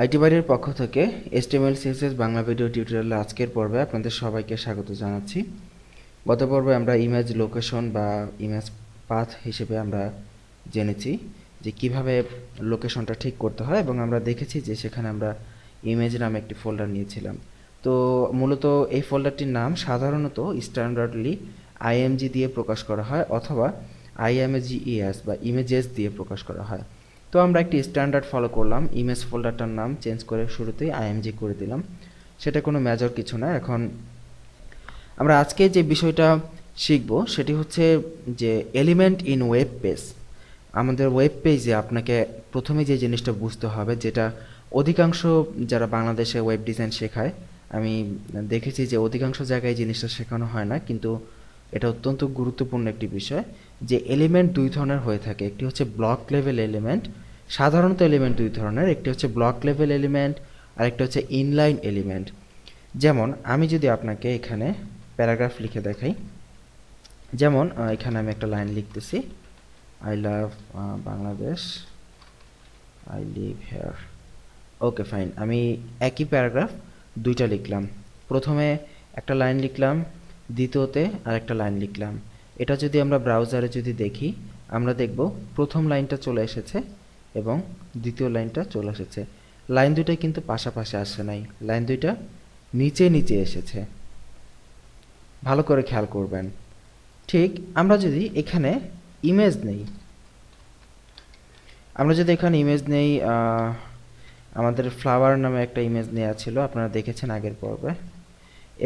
IT বাড়ির পক্ষ থেকে এসটিএমএল সিএসএস বাংলা ভিডিও টিউটোরিয়ালের আজকের পর্বে আপনাদের সবাইকে স্বাগত জানাচ্ছি। গত পর্বে আমরা ইমেজ লোকেশন বা ইমেজ পাথ হিসেবে আমরা জেনেছি যে কীভাবে লোকেশনটা ঠিক করতে হয় এবং আমরা দেখেছি যে সেখানে আমরা ইমেজ নামে একটি ফোল্ডার নিয়েছিলাম। তো মূলত এই ফোল্ডারটির নাম সাধারণত স্ট্যান্ডার্ডলি আইএমজি দিয়ে প্রকাশ করা হয় অথবা আইএমএজিইএস বা ইমেজেস দিয়ে প্রকাশ করা হয়। তো আমরা একটি স্ট্যান্ডার্ড ফলো করলাম ইমেজ ফোল্ডারটার নাম চেঞ্জ করে শুরুতেই আইএমজি করে দিলাম। সেটা কোনো মেজর কিছু না। এখন আমরা আজকে যে বিষয়টা শিখব, সেটি হচ্ছে যে এলিমেন্ট ইন ওয়েব পেজ আমাদের ওয়েব পেজে আপনাকে প্রথমে যে জিনিসটা বুঝতে হবে, যেটা অধিকাংশ যারা বাংলাদেশে ওয়েব ডিজাইন শেখায়, আমি দেখেছি যে অধিকাংশ জায়গায় জিনিসটা শেখানো হয় না, কিন্তু এটা অত্যন্ত গুরুত্বপূর্ণ একটি বিষয় যে এলিমেন্ট দুই ধরনের হয়ে থাকে। একটি হচ্ছে ব্লক লেভেল এলিমেন্ট সাধারণত এলিমেন্ট দুই ধরনের, একটি হচ্ছে ব্লক লেভেল এলিমেন্ট আর একটা হচ্ছে ইনলাইন এলিমেন্ট যেমন, আমি যদি আপনাকে এখানে প্যারাগ্রাফ লিখে দেখাই, যেমন এখানে আমি একটা লাইন লিখতেছি I love Bangladesh I live here okay fine আমি একই প্যারাগ্রাফ দুইটা লিখলাম। প্রথমে একটা লাইন লিখলাম, দ্বিতীয়তে আর একটা লাইন লিখলাম। এটা যদি আমরা ব্রাউজারে যদি দেখি, আমরা দেখব প্রথম লাইনটা চলে এসেছে এবং দ্বিতীয় লাইনটা চলে এসেছে। লাইন দুইটা কিন্তু পাশাপাশি আসে নাই। লাইন দুইটা নিচে নিচে এসেছে। ভালো করে খেয়াল করবেন। ঠিক, আমরা যদি এখানে ইমেজ নেই, আমরা যদি এখানে ইমেজ নেই আমাদের ফ্লাওয়ার নামে একটা ইমেজ নেওয়া ছিল, আপনারা দেখেছেন আগের পর্বে।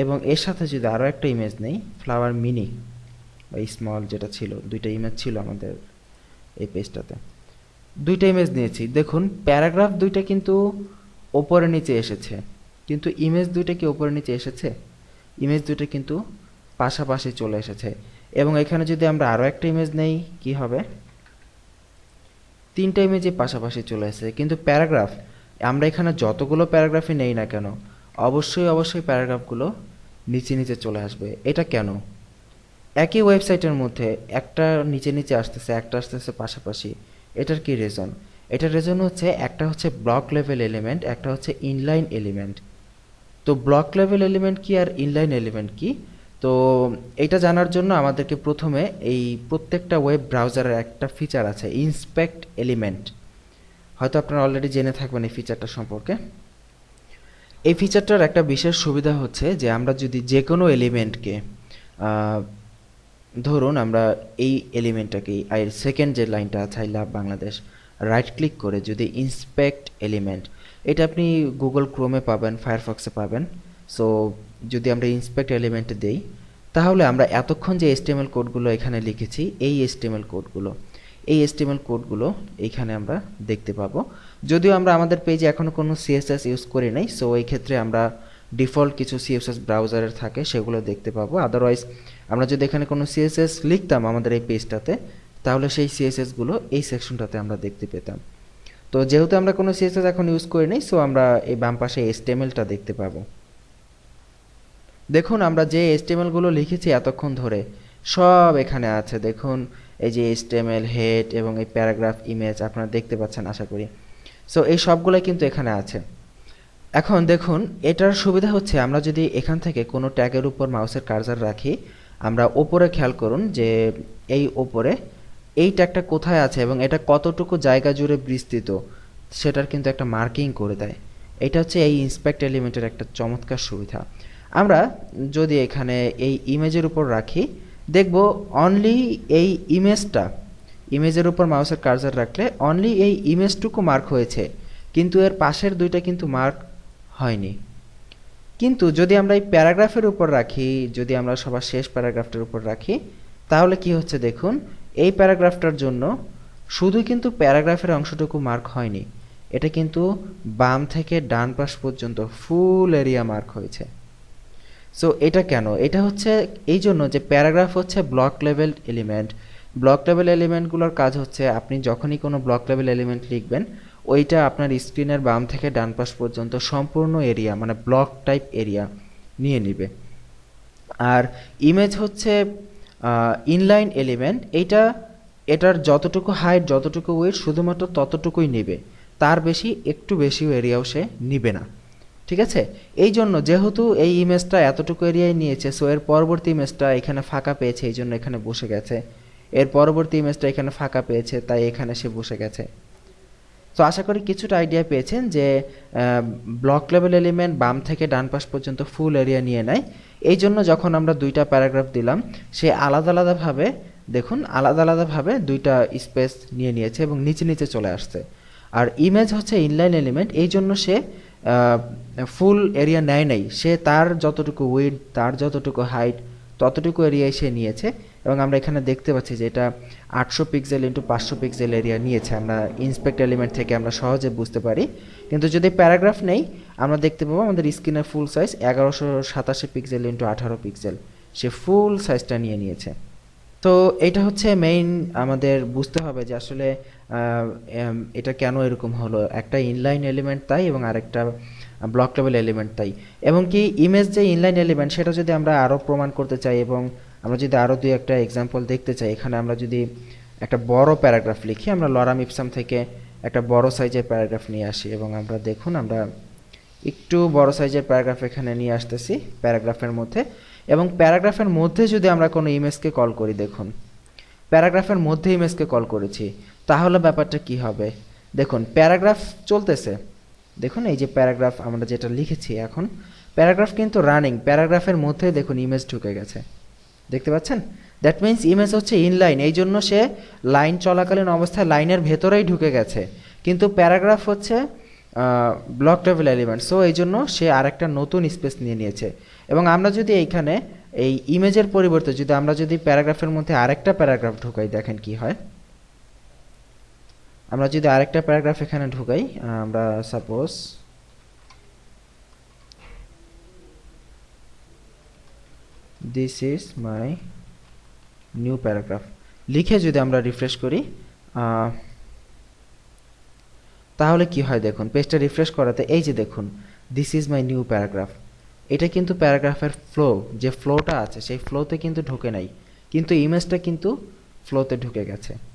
এবং এর সাথে যদি আরও একটা ইমেজ নেই ফ্লাওয়ার মিনি বা স্মল যেটা ছিল, দুইটা ইমেজ ছিল আমাদের এই পেজটাতে দুইটা ইমেজ নিয়েছি। দেখুন প্যারাগ্রাফ দুইটা কিন্তু ওপরে নিচে এসেছে। কিন্তু ইমেজ দুইটা কি ওপরে নিচে এসেছে? ইমেজ দুইটা কিন্তু পাশাপাশি চলে এসেছে। এবং এখানে যদি আমরা আরও একটা ইমেজ নেই, কি হবে? তিনটা ইমেজই পাশাপাশি চলে এসেছে। কিন্তু প্যারাগ্রাফ আমরা এখানে যতগুলো প্যারাগ্রাফই নেই না কেন, অবশ্যই অবশ্যই প্যারাগ্রাফগুলো নিচে নিচে চলে আসবে। এটা কেন? একই ওয়েবসাইটের মধ্যে একটা নিচে নিচে আসতেছে, একটা আসতেছে পাশাপাশি। এটার কি রিজন এটার রিজন হচ্ছে একটা হচ্ছে ব্লক লেভেল এলিমেন্ট একটা হচ্ছে ইনলাইন এলিমেন্ট তো ব্লক লেভেল এলিমেন্ট কি আর ইনলাইন এলিমেন্ট কি? তো এটা জানার জন্য আমাদেরকে প্রথমে এই প্রত্যেকটা ওয়েব ব্রাউজারের একটা ফিচার আছে ইন্সপেক্ট এলিমেন্ট হয়তো আপনারা অলরেডি জেনে থাকবেন এই ফিচারটা সম্পর্কে। এই ফিচারটার একটা বিশেষ সুবিধা হচ্ছে যে আমরা যদি যে কোনো এলিমেন্টকে ধরুন আমরা এই এলিমেন্টটাকে আই সেকেন্ড যে লাইনটা আছে, I love Bangladesh right click করে যদি ইন্সপেক্ট এলিমেন্ট এটা আপনি গুগল ক্রোমে পাবেন ফায়ারফক্সে পাবেন। সো যদি আমরা ইন্সপেক্ট এলিমেন্টে দেই, তাহলে আমরা এতক্ষণ যে এসটিএমএল কোডগুলো এখানে লিখেছি, এই এসটিএমএল কোডগুলো এই এসটিএমএল কোডগুলো এইখানে আমরা দেখতে পাবো। যদিও আমরা আমাদের পেজে এখনও কোনো সিএসএস ইউজ করি নাই সো এই ক্ষেত্রে আমরা ডিফল্ট কিছু সিএসএস ব্রাউজারের থাকে, সেগুলো দেখতে পাবো। আদারওয়াইজ আমরা যদি এখানে কোনো সিএসএস লিখতাম আমাদের এই পেজটাতে তাহলে সেই সিএসএসগুলো এই সেকশনটাতে আমরা দেখতে পেতাম। তো যেহেতু আমরা কোনো সিএসএস এখন ইউজ করি নাই সো আমরা এই বাম পাশে এসটিএমএলটা দেখতে পাবো। দেখুন, আমরা যে এসটিএমএলগুলো লিখেছি এতক্ষণ ধরে, সব এখানে আছে। দেখুন, এই যে এসটিএমএল হেড এবং এই প্যারাগ্রাফ ইমেজ আপনারা দেখতে পাচ্ছেন, আশা করি। সো এই সবগুলোই কিন্তু এখানে আছে। এখন দেখুন, এটার সুবিধা হচ্ছে, আমরা যদি এখান থেকে কোনো ট্যাগের উপর মাউসের কার্সার রাখি আমরা ওপরে খেয়াল করুন যে এই ওপরে এই ট্যাগটা কোথায় আছে এবং এটা কতটুকু জায়গা জুড়ে বিস্তৃত, সেটার কিন্তু একটা মার্কিং করে দেয়। এটা হচ্ছে এই ইন্সপেক্ট এলিমেন্টের একটা চমৎকার সুবিধা। আমরা যদি এখানে এই ইমেজের উপর রাখি, দেখব অনলি এই ইমেজটা, ইমেজের উপর মাউসের কার্সার রাখলে অনলি এই ইমেজটুকু মার্ক হয়েছে, কিন্তু এর পাশের দুইটা কিন্তু মার্ক হয়নি। কিন্তু যদি আমরা এই প্যারাগ্রাফের উপর রাখি, যদি আমরা সবার শেষ প্যারাগ্রাফটার উপর রাখি, তাহলে কি হচ্ছে দেখুন, এই প্যারাগ্রাফটার জন্য শুধু কিন্তু প্যারাগ্রাফের অংশটুকু মার্ক হয়নি, এটা কিন্তু বাম থেকে ডান পাশ পর্যন্ত ফুল এরিয়া মার্ক হয়েছে। সো এটা কেন? এটা হচ্ছে এই জন্য যে প্যারাগ্রাফ হচ্ছে block level element. Block level এলিমেন্টগুলোর কাজ হচ্ছে আপনি যখনই কোনো ব্লক লেভেল এলিমেন্ট লিখবেন ওইটা আপনার স্ক্রিনের বাম থেকে ডান পাশ পর্যন্ত সম্পূর্ণ এরিয়া মানে ব্লক টাইপ এরিয়া নিয়ে নেবে। আর ইমেজ হচ্ছে ইনলাইন এলিমেন্ট এইটা, এটার যতটুকু হাইট যতটুকু ওয়েট শুধুমাত্র ততটুকুই নেবে। তার বেশি, একটু বেশি এরিয়াও সে নিবে না। ঠিক আছে? এই জন্য যেহেতু এই ইমেজটা এতটুকু এরিয়ায় নিয়েছে সো এর পরবর্তী ইমেজটা এখানে ফাঁকা পেয়েছে এই জন্য এখানে বসে গেছে। এর পরবর্তী ইমেজটা এখানে ফাঁকা পেয়েছে, তাই এখানে সে বসে গেছে। তো আশা করি কিছুটা আইডিয়া পেয়েছেন যে ব্লক লেভেল এলিমেন্ট বাম থেকে ডান পাশ পর্যন্ত ফুল এরিয়া নিয়ে নেয়। এই জন্য যখন আমরা দুইটা প্যারাগ্রাফ দিলাম, সে আলাদা আলাদাভাবে দেখুন, আলাদা আলাদাভাবে দুইটা স্পেস নিয়ে নিয়েছে এবং নিচে নিচে চলে আসছে। আর ইমেজ হচ্ছে ইনলাইন এলিমেন্ট এই জন্য সে ফুল এরিয়া নেয় নাই। সে তার যতটুকু উইড তার যতটুকু হাইট ততটুকু এরিয়ায় সে নিয়েছে। এবং আমরা এখানে দেখতে পাচ্ছি যে এটা আটশো পিক্সেল ইন্টু পাঁচশো পিক্সেল এরিয়া নিয়েছে। আমরা ইন্সপেক্ট এলিমেন্ট থেকে আমরা সহজে বুঝতে পারি। কিন্তু যদি প্যারাগ্রাফ নেই, আমরা দেখতে পাবো আমাদের স্ক্রিনের ফুল সাইজ এগারোশো সাতাশি পিক্সেল ইন্টু আঠারো পিক্সেল সে ফুল সাইজটা নিয়ে নিয়েছে। তো এটা হচ্ছে মেইন আমাদের বুঝতে হবে যে আসলে এটা কেন এরকম হলো। একটা ইনলাইন এলিমেন্ট তাই এবং আরেকটা ব্লক লেভেল এলিমেন্ট তাই। এবং কি ইমেজ যে ইনলাইন এলিমেন্ট সেটা যদি আমরা আরও প্রমাণ করতে চাই এবং আমরা যদি আরও দুই একটা এক্সাম্পল দেখতে চাই, এখানে আমরা যদি একটা বড় প্যারাগ্রাফ লিখি, আমরা লরাম ইপসাম থেকে একটা বড় সাইজের প্যারাগ্রাফ নিয়ে আসি এবং আমরা দেখুন, আমরা একটু বড় সাইজের প্যারাগ্রাফ এখানে নিয়ে আসতেছি প্যারাগ্রাফের মধ্যে। এবং প্যারাগ্রাফের মধ্যে যদি আমরা কোনো ইমেজকে কল করি, দেখুন প্যারাগ্রাফের মধ্যে ইমেজকে কল করেছি, তাহলে ব্যাপারটা কি হবে? দেখুন প্যারাগ্রাফ চলতেছে। দেখুন, এই যে প্যারাগ্রাফ আমরা যেটা লিখেছি এখন প্যারাগ্রাফ কিন্তু রানিং প্যারাগ্রাফের মধ্যে দেখুন ইমেজ ঢুকে গেছে। দেখতে পাচ্ছেন? দ্যাট মিন্স ইমেজ হচ্ছে ইনলাইন এই জন্য সে লাইন চলাকালীন অবস্থায় লাইনের ভেতরেই ঢুকে গেছে। কিন্তু প্যারাগ্রাফ হচ্ছে ব্লক লেভেল এলিমেন্ট সো এই জন্য সে আরেকটা নতুন স্পেস নিয়ে নিয়েছে। এবং আমরা যদি এইখানে এই ইমেজের পরিবর্তে যদি আমরা যদি প্যারাগ্রাফের মধ্যে আরেকটা প্যারাগ্রাফ ঢুকাই, দেখেন কি হয়? আমরা যদি আরেকটা প্যারাগ্রাফ এখানে ঢুকাই আমরা suppose this is my new paragraph লিখে যদি আমরা রিফ্রেশ করি তাহলে কি হয় দেখুন পেজটা রিফ্রেশ করাতে এই যে দেখুন this is my new paragraph এটা কিন্তু প্যারাগ্রাফের ফ্লো যে ফ্লোটা আছে, সেই ফ্লোতে কিন্তু ঢুকে নাই। কিন্তু ইমেজটা কিন্তু ফ্লোতে ঢুকে গেছে।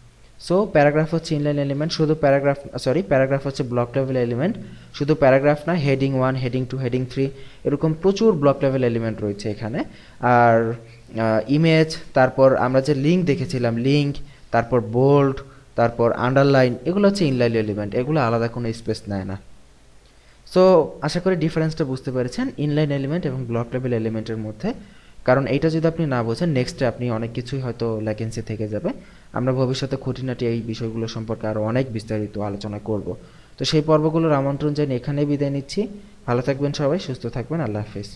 সো প্যারাগ্রাফ হচ্ছে ইনলাইন এলিমেন্ট শুধু প্যারাগ্রাফ সরি প্যারাগ্রাফ হচ্ছে ব্লক লেভেল এলিমেন্ট শুধু প্যারাগ্রাফ না heading one heading two heading three এরকম প্রচুর ব্লক লেভেল এলিমেন্ট রয়েছে এখানে। আর ইমেজ তারপর আমরা যে লিঙ্ক দেখেছিলাম লিঙ্ক তারপর বোল্ড তারপর আন্ডারলাইন এগুলো হচ্ছে ইনলাইন এলিমেন্ট এগুলো আলাদা কোনো স্পেস নেয় না। সো আশা করি ডিফারেন্সটা বুঝতে পেরেছেন ইনলাইন এলিমেন্ট এবং ব্লক লেভেল এলিমেন্টের মধ্যে। কারণ এইটা যদি আপনি না বোঝেন নেক্সটে আপনি অনেক কিছুই হয়তো ল্যাকেন্সি থেকে যাবে। আমরা ভবিষ্যতে খুঁটিনাটি এই বিষয়গুলো সম্পর্কে আরও অনেক বিস্তারিত আলোচনা করব। তো সেই পর্বগুলোর আমন্ত্রণ জানিয়ে এখানেই বিদায় নিচ্ছি। ভালো থাকবেন সবাই, সুস্থ থাকবেন, আল্লাহ হাফিজ।